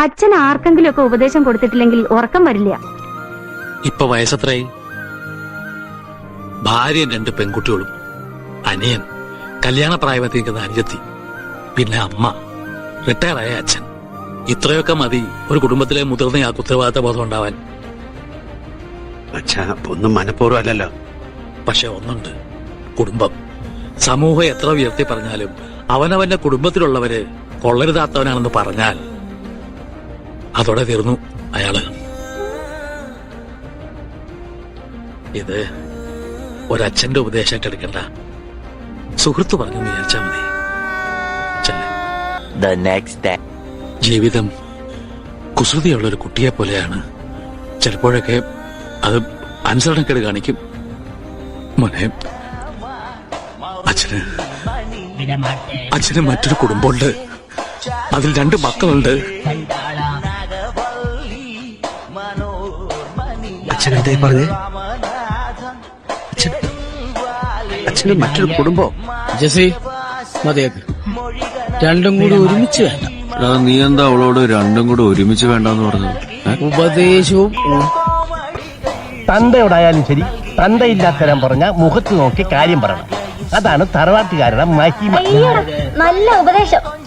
അച്ഛൻ ആർക്കെങ്കിലും ഒക്കെ ഉപദേശം കൊടുത്തിട്ടില്ലെങ്കിൽ ഉറക്കം വരില്ല. ഇപ്പൊ വയസ്സത്രയായി? ഭാര്യ രണ്ട് പെൺകുട്ടികളും അനിയൻ കല്യാണ പ്രായത്തിൽ നിൽക്കുന്ന അനുജത്തി പിന്നെ അമ്മ റിട്ടയറായ അച്ഛൻ. ഇത്രയൊക്കെ മതി ഒരു കുടുംബത്തിലെ മുതിർന്നയാൾക്ക് ഉത്തരവാദിത്ത ബോധം ഉണ്ടാവാൻ. അച്ഛാ ഒന്നും മനഃപൂർവം അല്ലല്ലോ പക്ഷെ ഒന്നുണ്ട്. കുടുംബം. സമൂഹം എത്ര ഉയർത്തി പറഞ്ഞാലും അവനവന്റെ കുടുംബത്തിലുള്ളവര് കൊള്ളരുതാത്തവനാണെന്ന് പറഞ്ഞാൽ അതോടെ തീർന്നു അയാൾ. ഇത് ഒരച്ഛന്റെ ഉപദേശമായിട്ട് എടുക്കണ്ട. സുഹൃത്ത് പറഞ്ഞു വിചാരിച്ചാ മതി. The next day. ജീവിതം കുസൃതിയുള്ള ഒരു കുട്ടിയെ പോലെയാണ്. ചിലപ്പോഴൊക്കെ അത് അനുസരണക്കേട് കാണിക്കും. മോനെ അച്ഛന് അച്ഛന് മറ്റൊരു കുടുംബമുണ്ട്. അതിൽ രണ്ട് മക്കളുണ്ട്. അച്ഛൻ എന്തായി പറഞ്ഞേ? അച്ഛൻ അച്ഛന് മറ്റൊരു കുടുംബം ജസി മതിയാക്ക്. രണ്ടും കൂടി ഒരുമിച്ച് വേണ്ട. നീ എന്താ അവളോട് രണ്ടും കൂടെ ഒരുമിച്ച് വേണ്ടെന്ന് പറഞ്ഞത്? ഏ? ഉപദേശവും. തന്തയോടായാലും ശരി തന്തയില്ലാത്തരം പറഞ്ഞ മുഖത്ത് നോക്കി കാര്യം പറയണം. അതാണ് തറവാട്ടുകാരുടെ മഹിമ. നല്ല ഉപദേശം.